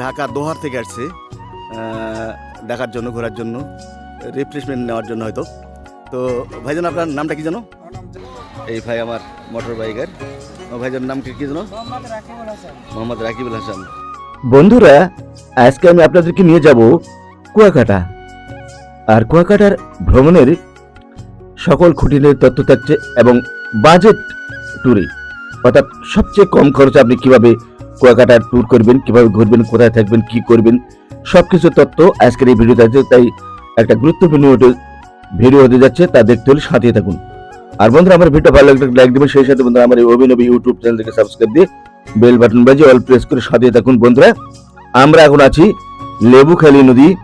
ঢাকা দোহার থেকে আসছে। দেখার জন্য, ঘোরার জন্য রিফ্রেশমেন্ট নেওয়ার জন্য হয়তো। তো ভাইজান, আপনার নামটা কি জানো এই ভাই আমার মোটর বাইকের ভাইজানের নাম কি জানো মোহাম্মদ রাকিবুল হাসান। বন্ধুরা, আজকে আমি আপনাদেরকে নিয়ে যাব কুয়াকাটা। আর কুয়াকাটার ভ্রমণের সকল খুঁটিনের তথ্য থাকছে এবং বাজেট ট্যুরে অর্থাৎ সবচেয়ে কম খরচে আপনি কীভাবে কুয়াকাটার ট্যুর করবেন, কীভাবে ঘুরবেন, কোথায় থাকবেন, কি করবেন, সবকিছু তথ্য আজকের এই ভিডিওতে আছে, তাই একটা গুরুত্বপূর্ণ ভিডিও- হতে যাচ্ছে, তা দেখতে হলে সাথে থাকুন। আর বন্ধুরা, আমার ভিডিও ভালো লাগলে লাইক দেবেন, সেই সাথে বন্ধুরা, আমার এই অভিনবী ইউটিউব চ্যানেলটিকে সাবস্ক্রাইব দিয়ে বেল বাটন বাজিয়ে অল প্রেস করে সাথে থাকুন। বন্ধুরা, আমরা এখন আছি লেবুখালী নদী,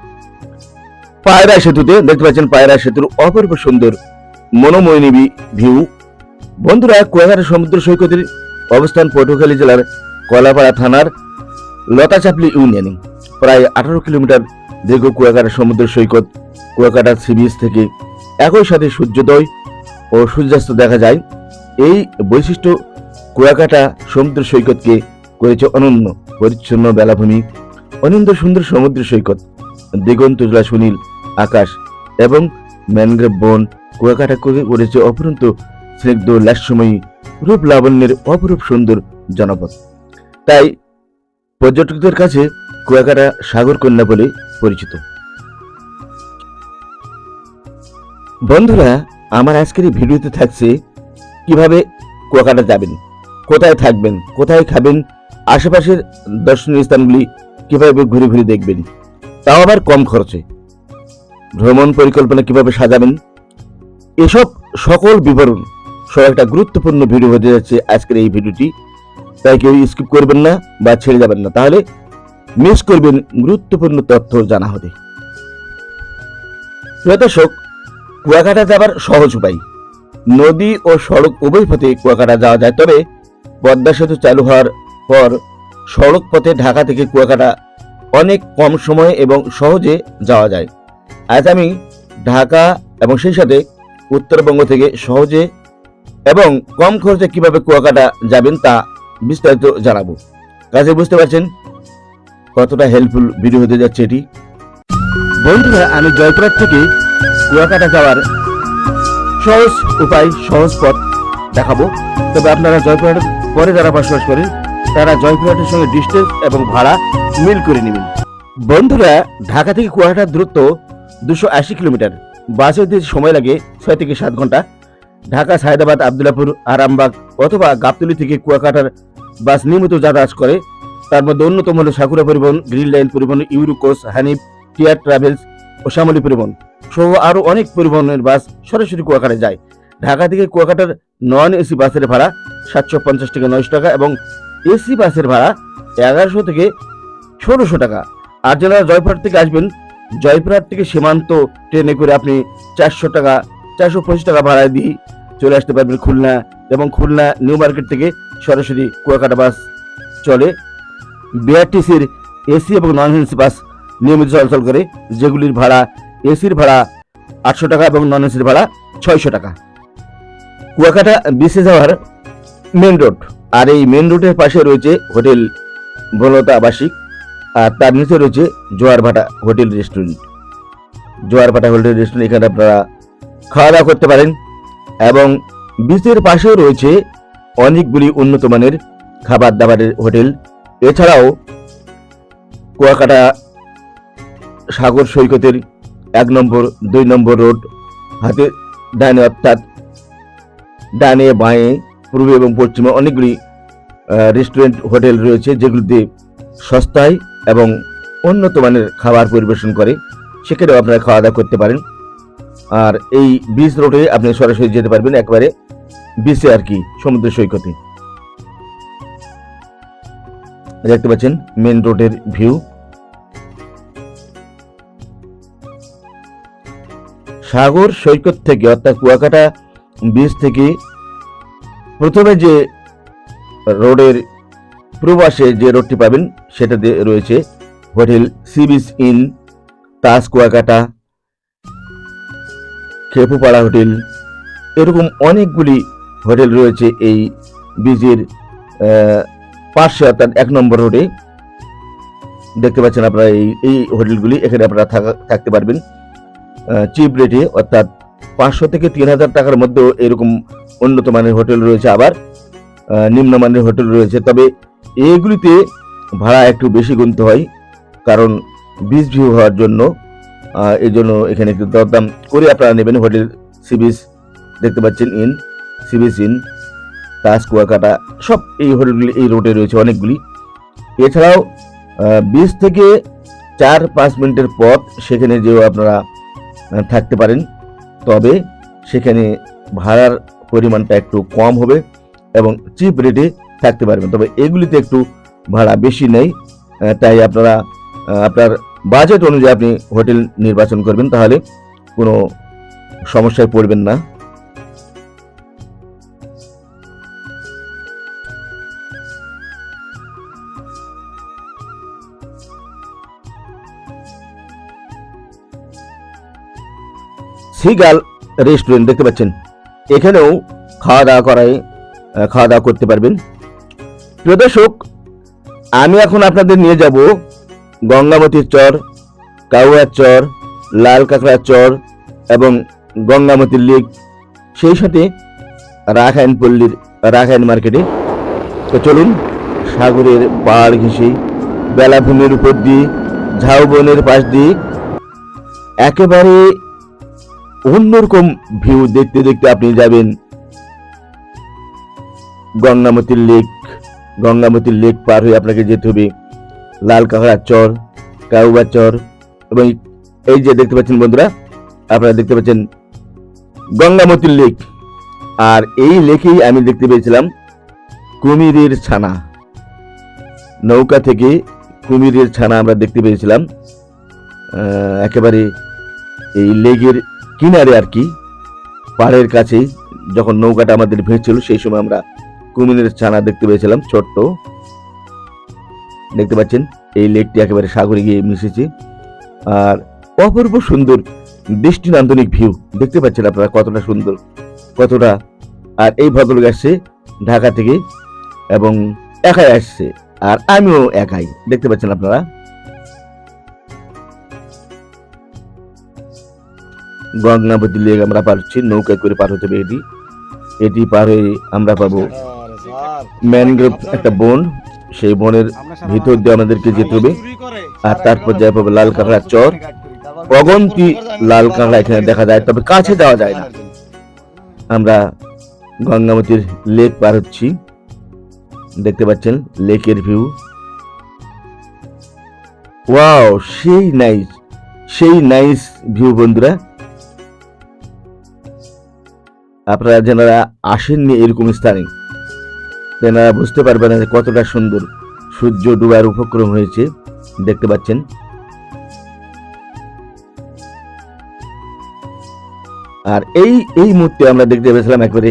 পায়রা সেতুতে। দেখতে পাচ্ছেন পায়রা সেতুর অপূর্ব সুন্দর মনোময়নী ভিউ বন্ধুরা, কুয়াকাটা সমুদ্র সৈকতের অবস্থান পটুয়াখালী জেলার কলাপাড়া থানার লতাচাপলি ইউনিয়নে প্রায় আঠারো কিলোমিটার দীর্ঘ কুয়াকাটা সমুদ্র সৈকত, কুয়াকাটা সি বিচ থেকে একই সাথে সূর্যোদয় ও সূর্যাস্ত দেখা যায়। এই বৈশিষ্ট্য কুয়াকাটা সমুদ্র সৈকতকে করেছে অনন্য, পরিচ্ছন্ন বেলাভূমি, অনিন্দ সুন্দর সমুদ্র সৈকত, দিগন্ত জোড়া সুনীল আকাশ এবং ম্যানগ্রেভ বন কুয়াকাটা করে করেছে অপরন্ত স্নিগ্ধ লাস্যময়ী রূপ লাবণ্যের অপরূপ সুন্দর জনপদ তাই পর্যটকদের কাছে কুয়াকাটা সাগর কন্যা বলে পরিচিত। বন্ধুরা, আমার আজকের এই ভিডিওতে থাকছে কীভাবে কুয়াকাটা যাবেন, কোথায় থাকবেন, কোথায় খাবেন, আশেপাশের দর্শনীয় স্থানগুলি কীভাবে ঘুরে ঘুরে দেখবেন, তাও আবার কম খরচে। ভ্রমণ পরিকল্পনা কীভাবে সাজাবেন, এসব সকল বিবরণ সব একটা গুরুত্বপূর্ণ ভিডিও হতে যাচ্ছে আজকের এই ভিডিওটি। তাই কেউ স্কিপ করবেন না বা ছেড়ে যাবেন না। তাহলে মিস করবেন গুরুত্বপূর্ণ তথ্য জানা প্রিয় দর্শক, কুয়াকাটা যাবার সহজ উপায়। নদী ও সড়ক উভয় পথে কুয়াকাটা যাওয়া যায়, তবে পদ্মা সেতু চালু হওয়ার পর সড়ক পথে ঢাকা থেকে কুয়াকাটা অনেক কম সময়ে এবং সহজে যাওয়া যায়। আজ আমি ঢাকা এবং সেই সাথে উত্তরবঙ্গ থেকে সহজে এবং কম খরচে কীভাবে কুয়াকাটা যাবেন তা বিস্তারিত জানাব। কাজে বুঝতে পারছেন কতটা হেল্পফুল ভিডিও হতে যাচ্ছে এটি। বন্ধুরা, আমি জয়পুরহাট থেকে কুয়াকাটা যাওয়ার সহজ উপায়, সহজ পথ দেখাবো। তবে আপনারা জয়পুরহাটের পরে যারা বসবাস করেন, তারা জয়পুরহাটের সঙ্গে ডিস্টেন্স এবং ভাড়া মিল করে নেবেন। বন্ধুরা, ঢাকা থেকে কুয়াকাটার দূরত্ব দুশো আশি কিলোমিটার। বাসে যেতে সময় লাগে ছয় থেকে সাত ঘণ্টা। ঢাকা, সায়দাবাদ, আবদুল্লাপুর, আরামবাগ অথবা গাবতলি থেকে কুয়াকাটার বাস নিয়মিত যাতায়াত করে। তার মধ্যে অন্যতম হল সাকুরা পরিবহন, গ্রিন লাইন পরিবহন ইউরোকোস হানিফ, টিয়ার ট্রাভেলস ও শ্যামলী পরিবহন সহ আরও অনেক পরিবহনের বাস সরাসরি কুয়াকাটা যায়। ঢাকা থেকে কুয়াকাটার নন এসি বাসের ভাড়া সাতশো পঞ্চাশ থেকে নয়শো টাকা এবং এসি বাসের ভাড়া এগারোশো থেকে ষোলোশো টাকা। আর যারা জয়পুরহাট থেকে আসবেন, জয়পুরহাট থেকে সীমান্ত ট্রেনে করে আপনি চারশো টাকা, চারশো পঁচিশ টাকা ভাড়া দিয়ে চলে আসতে পারবেন খুলনা এবং খুলনা নিউ মার্কেট থেকে সরাসরি কুয়াকাটা বাস চলে। বিআরটিসির এসি এবং নন এসি বাস নিয়মিত চলাচল করে, যেগুলির ভাড়া এসির ভাড়া আটশো টাকা এবং নন এসির ভাড়া ছয়শো টাকা। কুয়াকাটা বিচে যাওয়ার মেন রোড আর এই মেন রোডের পাশে রয়েছে হোটেল বনলতা আবাসিক আর তার নিচে রয়েছে Joarbhata hotel restaurant Joarbhata hotel restaurant এখানে আপনারা খাওয়া দাওয়া করতে পারেন, এবং বিচের পাশেও রয়েছে অনেকগুলি উন্নত মানের খাবার দাবারের হোটেল। এছাড়াও কুয়াকাটা সাগর সৈকতের এক নম্বর, দুই নম্বর রোড, হাতে ডানে অর্থাৎ ডানে বাঁয়ে, পূর্বে এবং পশ্চিমে অনেকগুলি রেস্টুরেন্ট হোটেল রয়েছে যেগুলিতে সস্তায় এবং উন্নত মানের খাবার পরিবেশন করে। সেখানেও আপনারা খাওয়া দাওয়া করতে পারেন। আর এই বিচ রোডে আপনি সরাসরি যেতে পারবেন। একবারে বিচে আর কি সমুদ্র সৈকতে। দেখতে পাচ্ছেন মেন রোডের ভিউ সাগর সৈকত থেকে, অর্থাৎ কুয়াকাটা বিচ থেকে, প্রথমে যে রোডের প্রবাসে যে রোডটি পাবেন, সেটাতে রয়েছে hotel sea beach inn Taj Kuakata, Khepupara hotel. এরকম অনেকগুলি হোটেল রয়েছে এই বীজের পাশে অর্থাৎ এক নম্বর রোডে। দেখতে পাচ্ছেন আপনারা এই এই হোটেলগুলি, এখানে আপনারা থাকা, থাকতে পারবেন। চিপ রেটে অর্থাৎ পাঁচশো থেকে তিন হাজার টাকার মধ্যেও এরকম উন্নত মানের হোটেল রয়েছে আবার। নিম্নমানের হোটেল রয়েছে। তবে এইগুলিতে ভাড়া একটু বেশি গুনতে হয়, কারণ বিচ ভিউ হওয়ার জন্য। এই জন্য এখানে একটু দরদাম করে আপনারা নেবেন হোটেল, সি বিচ, দেখতে পাচ্ছেন inn. Sea beach inn Taj Kuakata, সব এই হোটেলগুলি, এই রোডে রয়েছে অনেকগুলি। এছাড়াও বিশ থেকে চার, পাঁচ মিনিটের পথ সেখানে যেও আপনারা থাকতে পারেন। তবে সেখানে ভাড়ার পরিমাণটা একটু কম হবে এবং চিপ রেটে থাকতে পারবেন। তবে এগুলিতে একটু ভাড়া বেশি নেই। তাই আপনারা আপনার বাজেট অনুযায়ী আপনি হোটেল নির্বাচন করবেন, তাহলে কোনো সমস্যায় পড়বেন না। সিগাল রেস্টুরেন্ট দেখতে পাচ্ছেন। এখানেও খাওয়া দাওয়া আহ, খাওয়া দাওয়া করতে পারবেন। প্রিয় দর্শক আমি এখন আপনাদের নিয়ে যাব গঙ্গামতির চর কাউয়ার চর লাল কাঁকড়ার চর এবং গঙ্গামতির লেক। সেই সাথে রাখাইন পল্লীর রাখাইন মার্কেটে। তো চলুন সাগরের পাড় ঘেঁষে বেলাভূমির উপর দিয়ে ঝাউবনের পাশ দিয়ে একেবারে অন্যরকম ভিউ দেখতে দেখতে আপনি যাবেন। গঙ্গামতির লেক গঙ্গামতির লেক পার হয়ে আপনাকে যেতে হবে। লাল কাঁকড়ার চর, কাউবার চর এবং এই যে দেখতে পাচ্ছেন বন্ধুরা, আপনারা দেখতে পাচ্ছেন গঙ্গামতির লেক আর এই লেকেই আমি দেখতে পেয়েছিলাম কুমিরের ছানা। নৌকা থেকে কুমিরের ছানা আমরা দেখতে পেয়েছিলাম। একেবারে এই লেগের কিনারে আর কি পাহাড়ের কাছেই যখন নৌকাটা আমাদের ভেসছিল সেই সময় আমরা কুমিরের ছানা দেখতে পেয়েছিলাম, ছোট্ট। দেখতে পাচ্ছেন, এই লেকটি একেবারে সাগরে গিয়ে মিশেছে। আর অপূর্ব সুন্দর দৃষ্টি নান্দনিক ভিউ, দেখতে পাচ্ছেন আপনারা কতটা সুন্দর, কতটা। আর এই ভদ্রলোক আসছে ঢাকা থেকে এবং একাই আসছে, আর আমিও একাই, দেখতে পাচ্ছেন আপনারা। গঙ্গাবতী লেক আমরা পারছি, নৌকায় করে পার হতে হবে এটি। এটি পার হয়ে আমরা পাবো ম্যানগ্রোভ একটা বন, সেই বনের ভিতর দিয়ে আমাদেরকে যেতে হবে। আর তারপর যাই পাবো লাল কাঁকড়ার চর। অগন্তি লাল কাঁকড়া এখানে দেখা যায়, তবে কাছে যাওয়া যায় না। আমরা গঙ্গামতির লেক পার হচ্ছি। দেখতে পাচ্ছেন, লেকের ভিউ। ওয়াও, সেই নাইস সেই নাইস ভিউ বন্ধুরা। আপনারা যারা আসেননি এরকম স্থানে, তেনারা বুঝতে পারবেন কতটা সুন্দর সূর্য ডুবার উপক্রম হয়েছে। দেখতে পাচ্ছেন। আর এই এই মুহূর্তে আমরা দেখতে পেয়েছিলাম একবারে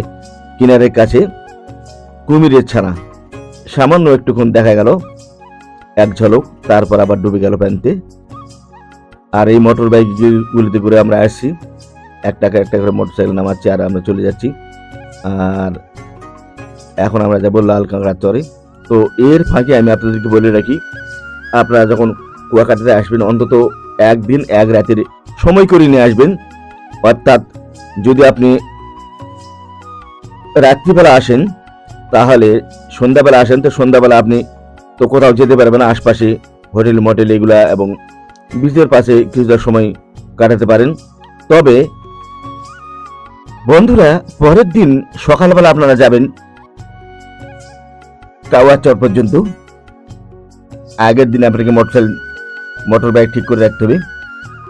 কিনারের কাছে কুমিরের ছানা। সামান্য একটুক্ষণ দেখা গেল, এক ঝলক, তারপর আবার ডুবে গেল প্যান্তে আর এই মোটর বাইকগুলিতে করে আমরা আসছি। এক টাকা এক টাকা করে মোটর সাইকেল নামাচ্ছি, আর আমরা চলে যাচ্ছি। আর এখন আমরা যাব লাল কাঁকড়ার চরে তো এর ফাঁকে আমি আপনাদেরকে বলে রাখি, আপনারা যখন কুয়াকাটাতে আসবেন, অন্তত একদিন, এক রাতের সময় করে নিয়ে আসবেন। অর্থাৎ যদি আপনি রাত্রিবেলা আসেন, তাহলে সন্ধ্যাবেলা আসেন, তো সন্ধ্যাবেলা আপনি তো কোথাও যেতে পারবেন আশপাশে হোটেল, মোটেল এগুলা এবং বিচের পাশে কিছুটা সময় কাটাতে পারেন। তবে বন্ধুরা, পরের দিন সকালবেলা আপনারা যাবেন কাওয়াচর পর্যন্ত। আগের দিন আপনাকে মোটরসাইকেল মোটর বাইক ঠিক করে রাখতে হবে।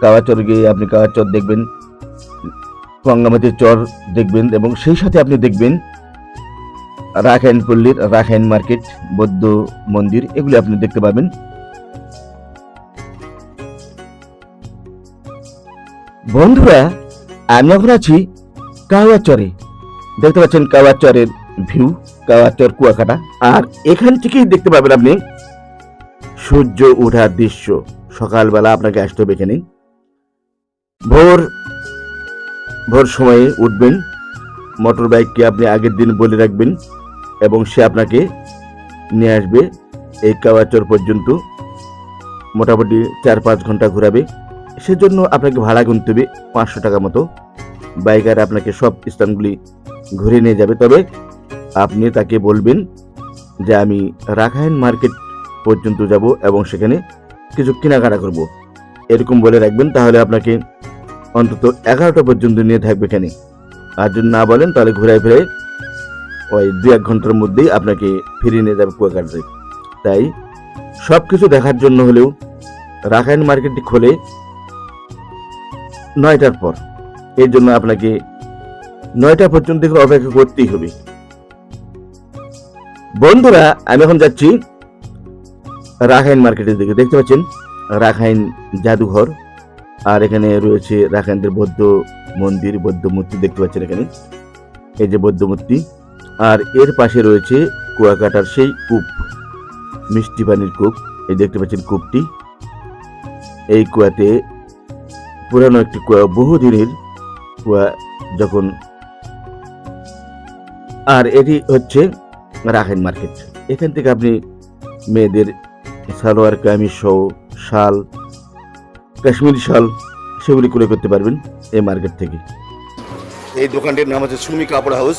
কাওয়াচর গিয়ে আপনি কাওয়াচর দেখবেন গঙ্গামতির চর দেখবেন এবং সেই সাথে আপনি দেখবেন রাখাইন পল্লীর রাখাইন মার্কেট, বৌদ্ধ মন্দির, এগুলি আপনি দেখতে পাবেন। বন্ধুরা, আমি এখন আছি কাওয়াচরে। দেখতে পাচ্ছেন কাওয়াচরের ভিউ কাওয়াচর কুয়াকাটা। আর এখান থেকেই দেখতে পাবেন আপনি সূর্য ওঠার দৃশ্য। সকালবেলা আপনাকে আসতে হবে এখানে। ভোর ভোর সময়ে উঠবেন। মোটর বাইককে আপনি আগের দিন বলে রাখবেন এবং সে আপনাকে নিয়ে আসবে। এই কাওয়াচর পর্যন্ত মোটামুটি চার পাঁচ ঘণ্টা ঘোরাবে। সেজন্য আপনাকে ভাড়া গুনতে হবে পাঁচশো টাকা মতো। বাইকার আপনাকে সব স্থানগুলি ঘুরে নিয়ে যাবে। তবে আপনি তাকে বলবেন যে, আমি রাখাইন মার্কেট পর্যন্ত যাব এবং সেখানে কিছু কেনাকাটা করব। এরকম বলে রাখবেন, তাহলে আপনাকে অন্তত এগারোটা পর্যন্ত নিয়ে থাকবে এখানে। আর যদি না বলেন, তাহলে ঘুরাই ফিরে ওই দু এক ঘণ্টার মধ্যেই আপনাকে ফিরিয়ে নিয়ে যাবে কুয়াকাটাতে। তাই সব কিছু দেখার জন্য হলেও রাখাইন মার্কেটটি খোলে নয়টার পর। এর জন্য আপনাকে নয়টা পর্যন্ত অপেক্ষা করতেই হবে। বন্ধুরা, আমি এখন যাচ্ছি রাখাইন মার্কেটের দিকে। দেখতে পাচ্ছেন? রাখাইন জাদুঘর। আর এখানে রয়েছে রাখাইনদের বৌদ্ধ মন্দির, বৌদ্ধ মূর্তি দেখতে পাচ্ছেন এখানে। এই যে বৌদ্ধ মূর্তি। আর এর পাশে রয়েছে কুয়াকাটার সেই কূপ, মিষ্টি পানির কূপ। এই দেখতে পাচ্ছেন কূপটি। এই কুয়াতে পুরানো একটি কুয়া বহুদিনের যখন আর এটি হচ্ছে রাখাইন মার্কেট। এখান থেকে আপনি মেয়েদের সালোয়ার, কামিজ সহ শাল, কাশ্মীরি শাল সেগুলি ক্রয় করতে পারবেন এই মার্কেট থেকে। এই দোকানটির নাম হচ্ছে Sumi Kapor house.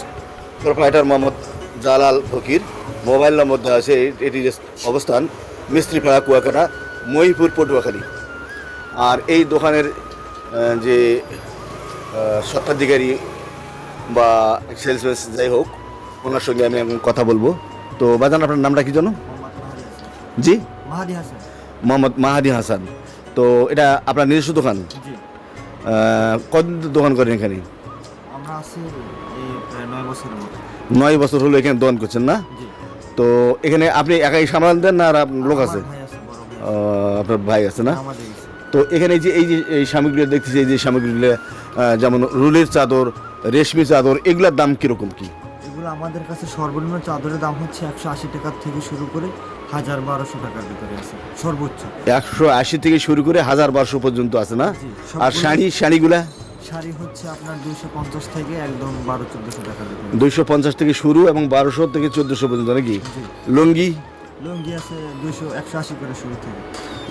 Proprietor Mohammad Jalal Fakir. Mobile number দেওয়া আছে এটির অবস্থান মিস্ত্রিপাড়া, কুয়াকাটা, মহিপুর, পটুয়াখালী। আর এই দোকানের যে স্বত্বাধিকারী বা সেলসম্যান যাই হোক ওনার সঙ্গে আমি এখন কথা বলব। তো বাজান আপনার নামটা কি জানো জি? মাহাদি হাসান। মোহাম্মদ মাহাদি হাসান। তো এটা আপনার নিজস্ব দোকান? কতদিন দোকান করেন এখানে? নয় বছর হলো এখানে দোকান করছেন না? তো এখানে আপনি একাই সামাল দেন না আর লোক আছে? আপনার ভাই আছে না। তো এখানে যে এই যে এই সামগ্রীগুলো দেখতেছি এই যে সামগ্রীগুলো যেমন রুলের চাদর রেশমি চাদর এগুলোর দাম কীরকম কি? এগুলো আমাদের কাছে সর্বনিম্ন চাদরের দাম হচ্ছে একশো আশি টাকার থেকে শুরু করে হাজার বারোশো টাকার ভিতরে আছে সর্বোচ্চ। একশো আশি থেকে শুরু করে হাজার বারোশো পর্যন্ত আছে না? আর শাড়ি শাড়িগুলা? শাড়ি হচ্ছে আপনার দুশো পঞ্চাশ থেকে একদম বারো চোদ্দশো টাকার দুইশো পঞ্চাশ থেকে শুরু এবং বারোশো থেকে চোদ্দশো পর্যন্ত নাকি? লুঙ্গি? লুঙ্গি আছে দুশো একশো আশি করে শুরু থেকে।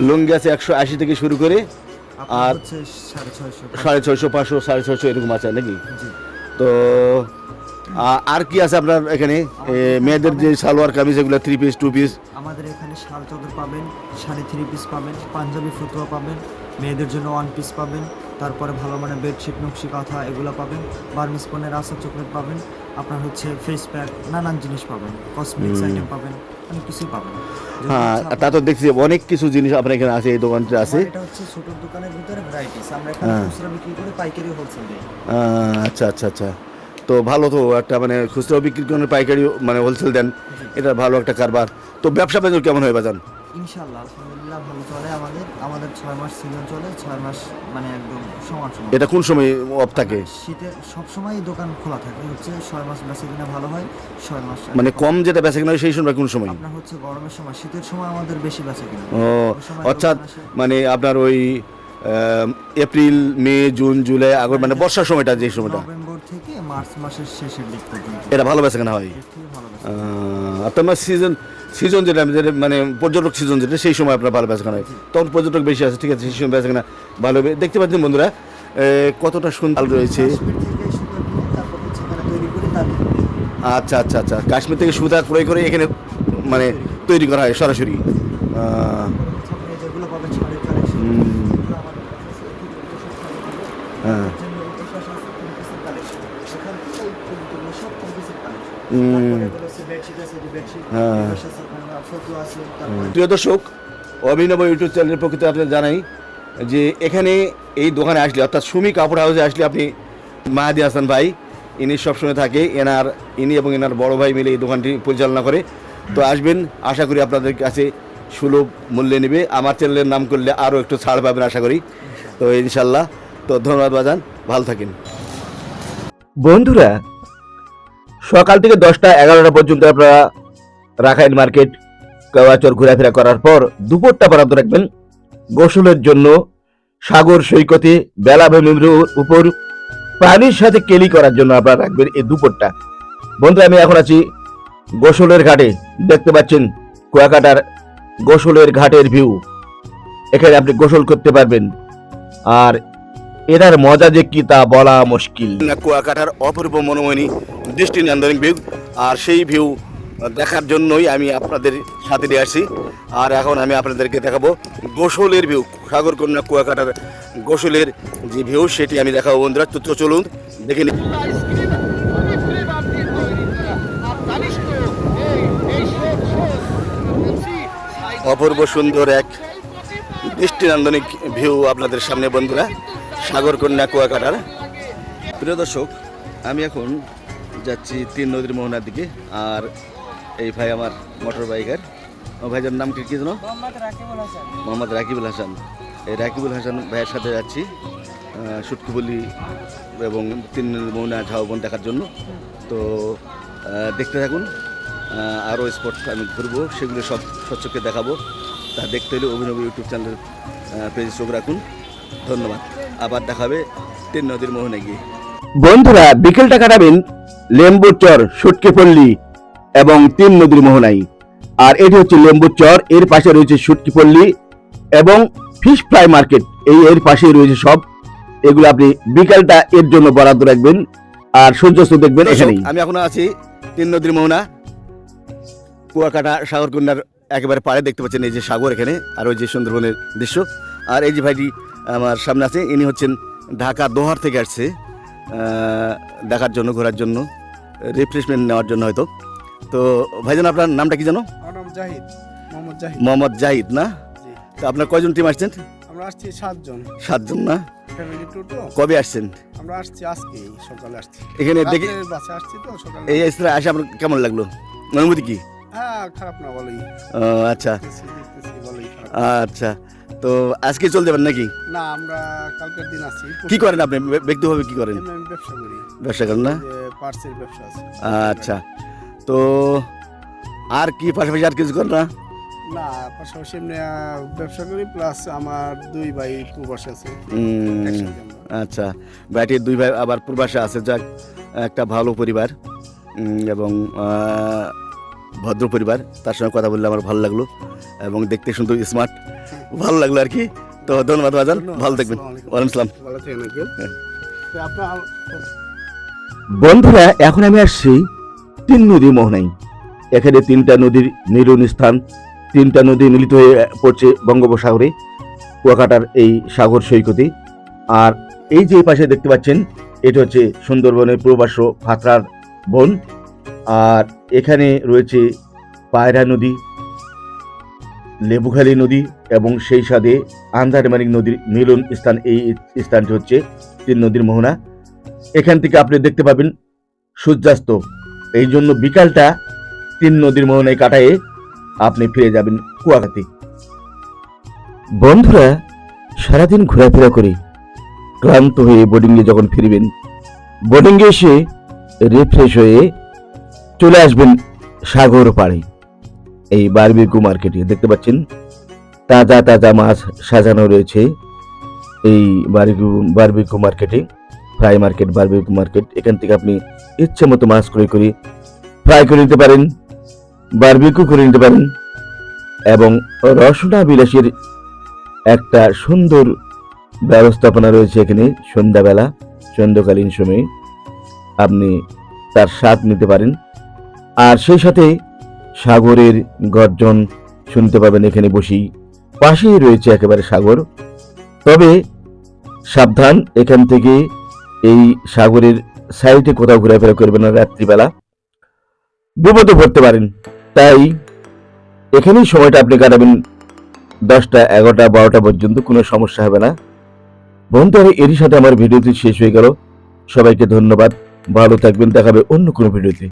লুঙ্গি আছে একশো আশি থেকে শুরু করে আর হচ্ছে সাড়ে ছয়শো পাঁচশো। সাড়ে ছয়শো এরকম আছে নাকি? তো আর কি আছে আপনার এখানে? মেয়েদের যে সালোয়ার কামিজ এগুলো থ্রি পিস টু পিস আমাদের এখানে শাল চাদর পাবেন শাড়ি থ্রি পিস পাবেন পাঞ্জাবি ফতুয়া পাবেন মেয়েদের জন্য ওয়ান পিস পাবেন তারপরে ভালো মানে বেডশিট নকশি কাঁথা এগুলো পাবেন বার্মিস পনেরো আসার চকলেট পাবেন আপনার হচ্ছে ফেস প্যাক নানান জিনিস পাবেন কসমেটিক্স আইটেম পাবেন অনেক কিছুই পাবেন। হ্যাঁ তা তো দেখছি অনেক কিছু জিনিস আপনার এখানে আছে এই দোকানটা আছে। এটা হচ্ছে ছোট দোকানের ভিতরে ভ্যারাইটিস আমরা এখানে হ্যাঁ। খুচরা বিক্রি করে পাইকারি হোলসেল দিই। আচ্ছা আচ্ছা আচ্ছা। তো ভালো তো একটা মানে খুচরা বিক্রি করেন পাইকারি মানে হোলসেল দেন। এটা ভালো একটা কারবার। তো ব্যবসা বাণিজ্য কেমন হয় বাজান? ইনশাল্লাহ আলহামদুলিল্লাহ ভালো চলে আমাদের। আমাদের ছয় মাস সিজন চলে ছয় মাস মানে একদম সমান সমান। এটা কোন সময় অফ থাকে? শীতের সবসময় দোকান খোলা থাকে হচ্ছে ছয় মাস বেচা কিনা ভালো হয় ছয় মাস মানে কম যেটা বেচা কিনা হয় সেই সময় কোন সময়? আপনার হচ্ছে গরমের সময় শীতের সময় আমাদের বেশি বেচা কিনা। ও ওই অর্থাৎ মানে আপনার ওই April May June July August মানে বর্ষার সময়টা যে সময়টা। নভেম্বর থেকে মার্চ মাসের শেষের দিক পর্যন্ত। এটা ভালো বেচা কেনা হয়। আপনার সিজন সিজন যেটা যেটা মানে পর্যটক সিজন যেটা সেই সময় আপনার ভালো বেচা কেনা হয়। তখন পর্যটক বেশি আছে ঠিক আছে সেই সময় বেচা কেনা ভালো হবে। দেখতে পাচ্ছেন বন্ধুরা কতটা সুন্দর রয়েছে। আচ্ছা আচ্ছা আচ্ছা। কাশ্মীর থেকে সুতা ক্রয় করে এখানে মানে তৈরি করা হয় সরাসরি। হুম, হ্যাঁ। প্রিয় দর্শক অভিনব ইউটিউব চ্যানেলের প্রকৃতি আপনাদের জানাই যে এখানে এই দোকানে আসলে অর্থাৎ সুমি কাপড় হাউসে আসলে আপনি মাহাদি হাসান ভাই ইনি সবসময় থাকে এনার ইনি এবং এনার বড় ভাই মিলে এই দোকানটি পরিচালনা করে। তো আসবেন আশা করি আপনাদের কাছে সুলভ মূল্যে নেবে। আমার চ্যানেলের নাম করলে আরও একটু ছাড় পাবেন আশা করি। তো ইনশাল্লাহ তো ধন্যবাদ বাজান ভালো থাকেন। বন্ধুরা সকাল থেকে দশটা এগারোটা পর্যন্ত আপনারা রাখাইন মার্কেট কাওয়াচর ঘোরাফেরা করার পর দুপুরটা বরাদ্দ রাখবেন। গোসলের জন্য সাগর সৈকতে বেলাভূমির উপর পানির সাথে কেলি করার জন্য আপনারা রাখবেন এই দুপুরটা। বন্ধু আমি এখন আছি গোসলের ঘাটে। দেখতে পাচ্ছেন কুয়াকাটার গোসলের ঘাটের ভিউ। এখানে আপনি গোসল করতে পারবেন। আর এটার মজা যে কি তা বলা মুশকিল। কুয়াকাটার অপূর্ব মনোমণি দৃষ্টি নান্দনিক ভিউ, আর সেই ভিউ দেখার জন্যই আমি আপনাদের সাথে নিয়ে আসছি। আর এখন আমি আপনাদেরকে দেখাবো গোসলের ভিউ সাগরকন্যা কুয়াকাটার গোসলের যে ভিউ, সেটি আমি দেখাবো বন্ধুরা। তো চলুন, দেখে বলছি অপূর্ব সুন্দর এক দৃষ্টিনন্দনিক ভিউ আপনাদের সামনে বন্ধুরা। সাগরকন্যা কুয়াকাটার। প্রিয় দর্শক আমি এখন যাচ্ছি তিন নদীর মোহনার দিকে আর এই ভাই আমার মোটর বাইকার ভাইজার নাম কি জানো মোহাম্মদ রাকিবুল হাসান। এই রাকিবুল হাসান ভাইয়ের সাথে যাচ্ছি সুটকুবলি এবং তিন নদীর মোহনা ঝাউবন দেখার জন্য। তো দেখতে থাকুন আরও স্পট আমি ঘুরবো সেগুলো সব স্বচ্ছকে দেখাবো। তা দেখতে হলে অভিনব ইউটিউব চ্যানেলের পেজে চোখ রাখুন। ধন্যবাদ। আবার দেখাবে তিন নদীর মোহনে গিয়ে। বন্ধুরা বিকেলটা কাটাবেন লেম্বুর চর সুটকে পল্লী এবং তিন নদীর মোহনাই। আর এটি হচ্ছে লেম্বুর চর এর পাশে রয়েছে সুটকি পল্লী এবং ফিশ ফ্রাই মার্কেট। এই এর পাশেই রয়েছে সব। এগুলো আপনি বিকালটা এর জন্য বরাদ্দ রাখবেন আর সূর্যাস্ত দেখবেন এখানেই। আমি এখন আছি তিন নদীর মোহনা। কুয়াকাটা সাগরকন্যার একেবারে পাড়ে দেখতে পাচ্ছেন এই যে সাগর এখানে আর ওই যে সুন্দরবনের দৃশ্য। আর এই যে ভাইটি আমার সামনে আছে। ইনি হচ্ছেন ঢাকা দোহার থেকে আসছে। দেখার জন্য ঘোরার জন্য রিফ্রেশমেন্ট নেওয়ার জন্য হয়তো। তো ভাইজান আপনার নামটা কি জানো? জাহিদ মোহাম্মদ জাহিদ। মোহাম্মদ জাহিদ না? তো আপনার কয়জন টিম আসছেন? আমরা আসছি সাতজন। সাতজন না? কবে আসছেন? আমরা আসছি আজকেই সকালে আসছি। এখানে দেখে আসছি তো সকালে। এই স্থানে আসে আপনার কেমন লাগল? অনুভূতি কি? হ্যাঁ খারাপ না বলোই। ও, আচ্ছা। আচ্ছা। তো আজকে চলতে যাবেন নাকি? না আমরা কালকের দিন আসছি কি করেন আপনি? বে- ব্যক্তিগতভাবে কি করেন? ব্যবসা করি। ব্যবসা করেন না? যে পার্সেল ব্যবসা আছে। আচ্ছা। তো আর কি পাশাপাশি আর কিছু করেন না? না পাশাপাশি এমনি ব্যবসা করি প্লাস আমার দুই ভাই প্রবাস আছে। আচ্ছা। ব্যাটির দুই ভাই আবার প্রবাসে আছে যাক একটা ভালো পরিবার এবং ভদ্র পরিবার। তার সঙ্গে কথা বললে আমার ভালো লাগল এবং দেখতে সুন্দর স্মার্ট ভালো লাগল আর কি। তো ধন্যবাদ বাজান ভালো থাকবেন। ওয়ালাইকুম আঙ্কেল হ্যাঁ। বন্ধুরা এখন আমি আসছি তিন নদী মোহনাই এখানে তিনটা নদীর মিলন স্থান তিনটা নদী মিলিত হয়ে পড়ছে বঙ্গোপসাগরে কুয়াকাটার এই সাগর সৈকতে। আর এই যে পাশে দেখতে পাচ্ছেন এটা হচ্ছে সুন্দরবনের প্রবাস ফাতরার বন। আর এখানে রয়েছে পায়রা নদী লেবুখালী নদী এবং সেই সাথে আন্দারমানিক নদীর মিলন স্থান, এই স্থানটি হচ্ছে তিন নদীর মোহনা। এখান থেকে আপনি দেখতে পাবেন সূর্যাস্ত। এই জন্য বিকালটা তিন নদীর মোহনায় কাটায়ে আপনি ফিরে যাবেন কুয়াকাতে। বন্ধুরা, সারাদিন ঘোরাফেরা করে ক্লান্ত হয়ে বোর্ডিংয়ে যখন ফিরবেন বোর্ডিংয়ে এসে রিফ্রেশ হয়ে চলে আসবেন সাগর পাড়ে। এই বারবিকু মার্কেটে দেখতে পাচ্ছেন? তাজা তাজা মাছ সাজানো রয়েছে এই বারবিকু বারবিকু মার্কেটে, ফ্রাই মার্কেট বারবিকু মার্কেট। এখান থেকে আপনি ইচ্ছে মতো মাছ ক্রয় করে, ফ্রাই করে নিতে পারেন বারবিকু করে নিতে পারেন এবং রসনা বিলাসের একটা সুন্দর ব্যবস্থাপনা রয়েছে এখানে সন্ধ্যাবেলা, সন্ধ্যাকালীন সময়ে। আপনি তার স্বাদ নিতে পারেন। আর সেই সাথে সাগরের গর্জন শুনতে পাবেন এখানে বসেই। পাশেই রয়েছে একেবারে সাগর। তবে সাবধান, এখান থেকে এই সাগরের সাইডে কোথাও ঘোরাফেরা করবেন না রাত্রিবেলা। বিপদে পড়তে পারেন। তাই এখানেই সময়টা আপনি কাটাবেন দশটা, এগারোটা, বারোটা পর্যন্ত, কোনো সমস্যা হবে না। বন্ধুরা এরই সাথে আমার ভিডিওটি শেষ হয়ে গেল। সবাইকে ধন্যবাদ। ভালো থাকবেন। দেখাবে অন্য কোনো ভিডিওতে।